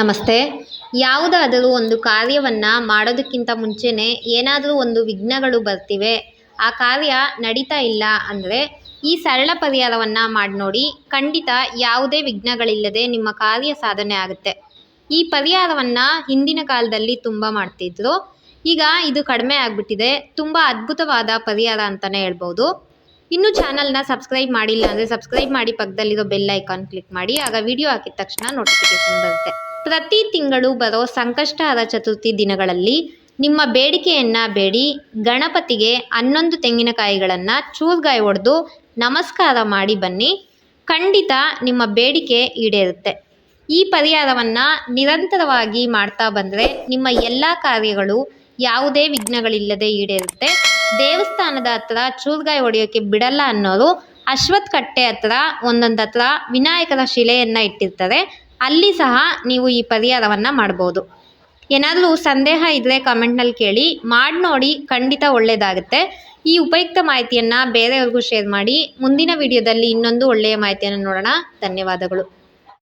ನಮಸ್ತೆ. ಯಾವುದಾದರೂ ಒಂದು ಕಾರ್ಯವನ್ನು ಮಾಡೋದಕ್ಕಿಂತ ಮುಂಚೆನೇ ಏನಾದರೂ ಒಂದು ವಿಘ್ನಗಳು ಬರ್ತಿವೆ. ಆ ಕಾರ್ಯ ನಡೀತಾ ಇಲ್ಲ ಅಂದರೆ ಈ ಸರಳ ಪರಿಹಾರವನ್ನು ಮಾಡಿ ನೋಡಿ ಖಂಡಿತ ಯಾವುದೇ ವಿಘ್ನಗಳಿಲ್ಲದೆ ನಿಮ್ಮ ಕಾರ್ಯ ಸಾಧನೆ ಆಗುತ್ತೆ. ಈ ಪರಿಹಾರವನ್ನು ಹಿಂದಿನ ಕಾಲದಲ್ಲಿ ತುಂಬ ಮಾಡ್ತಿದ್ರು. ಈಗ ಇದು ಕಡಿಮೆ ಆಗಿಬಿಟ್ಟಿದೆ. ತುಂಬ ಅದ್ಭುತವಾದ ಪರಿಹಾರ ಅಂತಲೇ ಹೇಳ್ಬೋದು. ಇನ್ನೂ ಚಾನಲ್ನ ಸಬ್ಸ್ಕ್ರೈಬ್ ಮಾಡಿಲ್ಲ ಅಂದರೆ ಸಬ್ಸ್ಕ್ರೈಬ್ ಮಾಡಿ ಪಕ್ಕದಲ್ಲಿರೋ ಬೆಲ್ ಐಕಾನ್ ಕ್ಲಿಕ್ ಮಾಡಿ, ಆಗ ವಿಡಿಯೋ ಹಾಕಿದ ತಕ್ಷಣ ನೋಟಿಫಿಕೇಶನ್ ಬರುತ್ತೆ. ಪ್ರತಿ ತಿಂಗಳು ಬರೋ ಸಂಕಷ್ಟಹರ ಚತುರ್ಥಿ ದಿನಗಳಲ್ಲಿ ನಿಮ್ಮ ಬೇಡಿಕೆಯನ್ನು ಬೇಡಿ, ಗಣಪತಿಗೆ ಹನ್ನೊಂದು ತೆಂಗಿನಕಾಯಿಗಳನ್ನು ಚೂರ್ಗಾಯಿ ಹೊಡೆದು ನಮಸ್ಕಾರ ಮಾಡಿ ಬನ್ನಿ. ಖಂಡಿತ ನಿಮ್ಮ ಬೇಡಿಕೆ ಈಡೇರುತ್ತೆ. ಈ ಪರಿಹಾರವನ್ನು ನಿರಂತರವಾಗಿ ಮಾಡ್ತಾ ಬಂದರೆ ನಿಮ್ಮ ಎಲ್ಲ ಕಾರ್ಯಗಳು ಯಾವುದೇ ವಿಘ್ನಗಳಿಲ್ಲದೆ ಈಡೇರುತ್ತೆ. ದೇವಸ್ಥಾನದ ಹತ್ರ ಚೂರ್ಗಾಯಿ ಹೊಡೆಯೋಕ್ಕೆ ಬಿಡಲ್ಲ ಅನ್ನೋರು ಅಶ್ವತ್ಥ ಕಟ್ಟೆ ಹತ್ರ, ಒಂದೊಂದು ಹತ್ರ ವಿನಾಯಕನ ಶಿಲೆಯನ್ನು ಇಟ್ಟಿರ್ತಾರೆ. ಅಲ್ಲಿ ಸಹ ನೀವು ಈ ಪರಿಹಾರವನ್ನು ಮಾಡ್ಬೋದು. ಏನಾದರೂ ಸಂದೇಹ ಇದ್ದರೆ ಕಮೆಂಟ್ನಲ್ಲಿ ಕೇಳಿ. ಮಾಡಿ ನೋಡಿ, ಖಂಡಿತ ಒಳ್ಳೆಯದಾಗುತ್ತೆ ಈ ಉಪಯುಕ್ತ ಮಾಹಿತಿಯನ್ನು ಬೇರೆಯವ್ರಿಗೂ ಶೇರ್ ಮಾಡಿ. ಮುಂದಿನ ವಿಡಿಯೋದಲ್ಲಿ ಇನ್ನೊಂದು ಒಳ್ಳೆಯ ಮಾಹಿತಿಯನ್ನು ನೋಡೋಣ. ಧನ್ಯವಾದಗಳು.